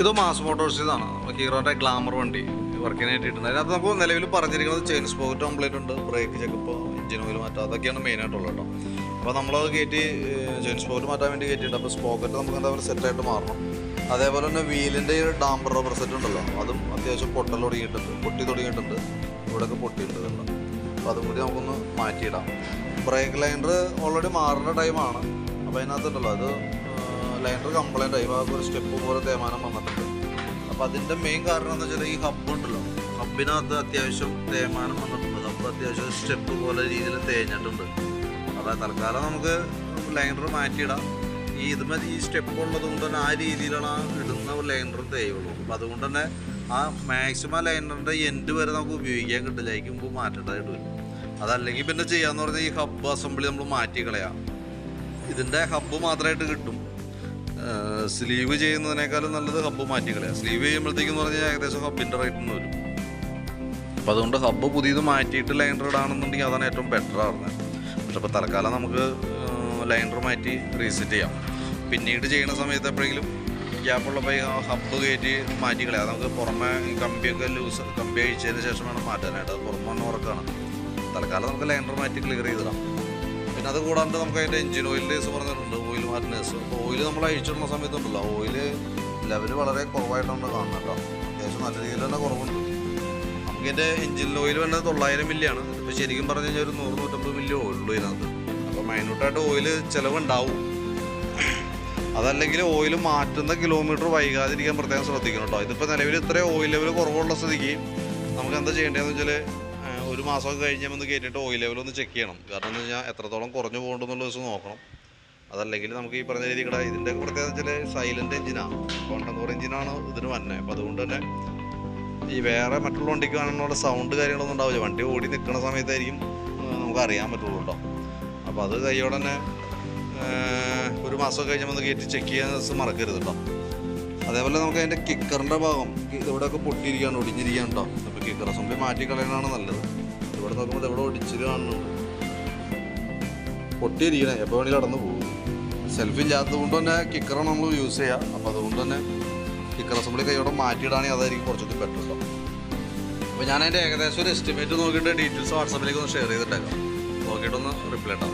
ഇത് mass മോട്ടോഴ്സിന്നാണ് ഹീറോയുടെ glamour വണ്ടി വർക്കിനായിട്ട് ഇട്ടുണ്ട് അതിനകത്ത് നമുക്ക് നിലവിൽ പറഞ്ഞിരിക്കുന്നത് ചെയിൻ സ്പോക്കറ്റ് കംപ്ലീറ്റ് ഉണ്ട് ബ്രേക്ക് ചെക്കപ്പ് എഞ്ചിൻ ഓയിൽ മാറ്റുക അതൊക്കെയാണ് മെയിനായിട്ടുള്ളത് കേട്ടോ. അപ്പോൾ നമ്മളത് കയറ്റി ചെയിൻ സ്പോക്കറ്റ് മാറ്റാൻ വേണ്ടി കയറ്റിയിട്ട് അപ്പോൾ സ്പോക്കറ്റ് നമുക്ക് എന്താ പറയുക സെറ്റായിട്ട് മാറണം. അതേപോലെ തന്നെ വീലിന്റെ ഈ ഡാമ്പർ റബ്ബർ സെറ്റ് ഉണ്ടല്ലോ അതും അത്യാവശ്യം പൊട്ടൽ തുടങ്ങിയിട്ടുണ്ട് പൊട്ടി തുടങ്ങിയിട്ടുണ്ട്. ഇവിടെയൊക്കെ പൊട്ടിയിട്ടുണ്ട് അപ്പോൾ അതും കൂടി നമുക്കൊന്ന് മാറ്റിയിടാം. ബ്രേക്ക് ലൈനർ ഓൾറെഡി മാറേണ്ട ടൈമാണ് അപ്പോൾ അതിനകത്തുണ്ടല്ലോ അത് ലൈനർ കംപ്ലൈന്റ് ആയി. ഭാഗത്ത് ഒരു സ്റ്റെപ്പ് പോലെ തേമാനം വന്നിട്ടുണ്ട്. അപ്പോൾ അതിന്റെ മെയിൻ കാരണം എന്ന് വെച്ചാൽ ഈ ഹബ്ബ് ഉണ്ടല്ലോ. ഹബ്ബിനകത്ത് അത്യാവശ്യം തേമാനം വന്നിട്ടുണ്ട്. ഹബ്ബ് അത്യാവശ്യം സ്റ്റെപ്പ് പോലെ രീതിയിൽ തേഞ്ഞിട്ടുണ്ട്. അപ്പോൾ തൽക്കാലം നമുക്ക് ലൈനർ മാറ്റിയിടാം. ഈ ഇതുമേ ഈ സ്റ്റെപ്പ് ഉള്ളത് കൊണ്ട് തന്നെ ആ രീതിയിലാണ് ആ ഇടുന്ന ലൈനർ തേയുള്ളൂ. അപ്പോൾ അതുകൊണ്ട് തന്നെ ആ മാക്സിമം ലൈനറിന്റെ എൻഡ് വരെ നമുക്ക് ഉപയോഗിക്കാൻ കിട്ടില്ല. അതിക്ക് മുമ്പ് മാറ്റേണ്ടതായിട്ട് വരും. അതല്ലെങ്കിൽ പിന്നെ ചെയ്യാന്ന് പറഞ്ഞാൽ ഈ ഹബ്ബ് അസംബ്ലി നമ്മൾ മാറ്റി കളയാം ഇതിന്റെ ഹബ്ബ് മാത്രമായിട്ട് കിട്ടും. സ്ലീവ് ചെയ്യുന്നതിനേക്കാളും നല്ലത് ഹബ്ബ് മാറ്റി കളയാം സ്ലീവ് ചെയ്യുമ്പോഴത്തേക്കും പറഞ്ഞാൽ ഏകദേശം ഹബ്ബിന്റെ റേറ്റ് നിന്ന് വരും. അപ്പോൾ അതുകൊണ്ട് ഹബ്ബ് പുതിയത് മാറ്റിയിട്ട് ലൈനർ ഇടാണെന്നുണ്ടെങ്കിൽ അതാണ് ഏറ്റവും ബെറ്റർ ആവുന്നത്. പക്ഷെ അപ്പോൾ തൽക്കാലം നമുക്ക് ലൈനർ മാറ്റി റീസെറ്റ് ചെയ്യാം. പിന്നീട് ചെയ്യുന്ന സമയത്ത് എപ്പോഴെങ്കിലും ഗ്യാപ്പുള്ളപ്പോൾ ഹബ്ബ് കയറ്റി മാറ്റി കളയാം നമുക്ക് പുറമെ കമ്പിയൊക്കെ ലൂസ് കമ്പി അഴിച്ചതിന് ശേഷം വേണം മാറ്റാനായിട്ട്. അത് പുറമെ ഉറക്കാണ് തൽക്കാലം നമുക്ക് ലൈനർ മാറ്റി ക്ലിയർ ചെയ്തിടാം. പിന്നെ അത് കൂടാണ്ട് നമുക്ക് അതിന്റെ എഞ്ചിൻ ഓയിൽ ഡേസ് പറഞ്ഞിട്ടുണ്ട് ഓയിൽ മാറ്റിനേഴ്സ്. അപ്പോൾ ഓയിൽ നമ്മൾ അഴിച്ചിടുന്ന സമയത്തുണ്ടല്ലോ ഓയിൽ ലെവൽ വളരെ കുറവായിട്ടാണ് കാണുന്നത് കേട്ടോ. അത്യാവശ്യം നല്ല രീതിയിൽ തന്നെ കുറവുണ്ട്. നമുക്ക് ഇതിന്റെ എഞ്ചിൻ ഓയിൽ വന്നത് തൊള്ളായിരം മില്ലിയാണ്. ഇപ്പോൾ ശരിക്കും പറഞ്ഞു കഴിഞ്ഞാൽ ഒരു നൂറ് നൂറ്റമ്പത് മില്ലി ഓയിലുള്ളൂ ഇതിനകത്ത്. അപ്പോൾ മൈന്യൂട്ടായിട്ട് ഓയിൽ ചിലവുണ്ടാവും. അതല്ലെങ്കിൽ ഓയിൽ മാറ്റുന്ന കിലോമീറ്റർ വൈകാതിരിക്കാൻ പ്രത്യേകം ശ്രദ്ധിക്കണം കേട്ടോ. ഇതിപ്പോൾ നിലവിൽ ഇത്രയും ഓയിൽ ലെവൽ കുറവുള്ള സ്ഥിതിക്ക് നമുക്ക് എന്താ ചെയ്യേണ്ടതെന്ന് വെച്ചാൽ ഒരു മാസമൊക്കെ കഴിഞ്ഞാൽ ഒന്ന് കയറ്റിയിട്ട് ഓയിൽ ലെവൽ ഒന്ന് ചെക്ക് ചെയ്യണം. കാരണം എന്ന് വെച്ചാൽ എത്രത്തോളം കുറഞ്ഞു പോകണ്ടെന്നുള്ള ദിവസം നോക്കണം. അതല്ലെങ്കിൽ നമുക്ക് ഈ പറഞ്ഞ രീതിയിൽ ഇതിന്റെ പ്രത്യേകത വെച്ചാൽ സൈലന്റ് എഞ്ചിനാണ് കോണ്ടന്തോർ എഞ്ചിനാണ് ഇതിന് വന്നത് അപ്പോൾ അതുകൊണ്ട് തന്നെ ഈ വേറെ മറ്റുള്ള വണ്ടിക്ക് കാണുന്ന സൗണ്ട് കാര്യങ്ങളൊന്നും ഉണ്ടാവില്ല. വണ്ടി ഓടി നിൽക്കുന്ന സമയത്തായിരിക്കും നമുക്ക് അറിയാൻ പറ്റുള്ളൂ കേട്ടോ അപ്പോൾ അത് കൈയോടെ തന്നെ ഒരു മാസം കഴിഞ്ഞാൽ ഒന്ന് കയറ്റി ചെക്ക് ചെയ്യാൻ മറക്കരുത് കേട്ടോ അതേപോലെ നമുക്ക് അതിന്റെ കിക്കറിന്റെ ഭാഗം ഇവിടെയൊക്കെ പൊട്ടിയിരിക്കുകയാണ് ഒടിഞ്ഞിരിക്കുകയാണ് കേട്ടോ അപ്പോൾ കിക്കർ അസംബ്ലി മാറ്റി കളയാനാണ് നല്ലത്. ഇവിടെ നോക്കുമ്പോൾ ഇവിടെ ഒടിച്ചിട്ട് കാണുന്നുണ്ട് പൊട്ടിയിരിക്കണേ. എപ്പോൾ വേണമെങ്കിലും കടന്നു പോകും. സെൽഫി ഇല്ലാത്തത് കൊണ്ട് തന്നെ കിക്കറാണ് നമ്മൾ യൂസ് ചെയ്യുക അപ്പോൾ അതുകൊണ്ട് തന്നെ കിക്കർ അസംബ്ലി കൈയോടെ മാറ്റിയിടാണെങ്കിൽ അതായിരിക്കും കുറച്ചുകൂടി കേട്ടോ അപ്പോൾ ഞാൻ അതിന്റെ ഏകദേശം ഒരു എസ്റ്റിമേറ്റ് നോക്കിയിട്ട് ഡീറ്റെയിൽസ് വാട്സാപ്പിലേക്ക് ഒന്ന് ഷെയർ ചെയ്തിട്ടേക്കാം. നോക്കിയിട്ടൊന്ന് റിപ്ലൈ ഇട്ടാൽ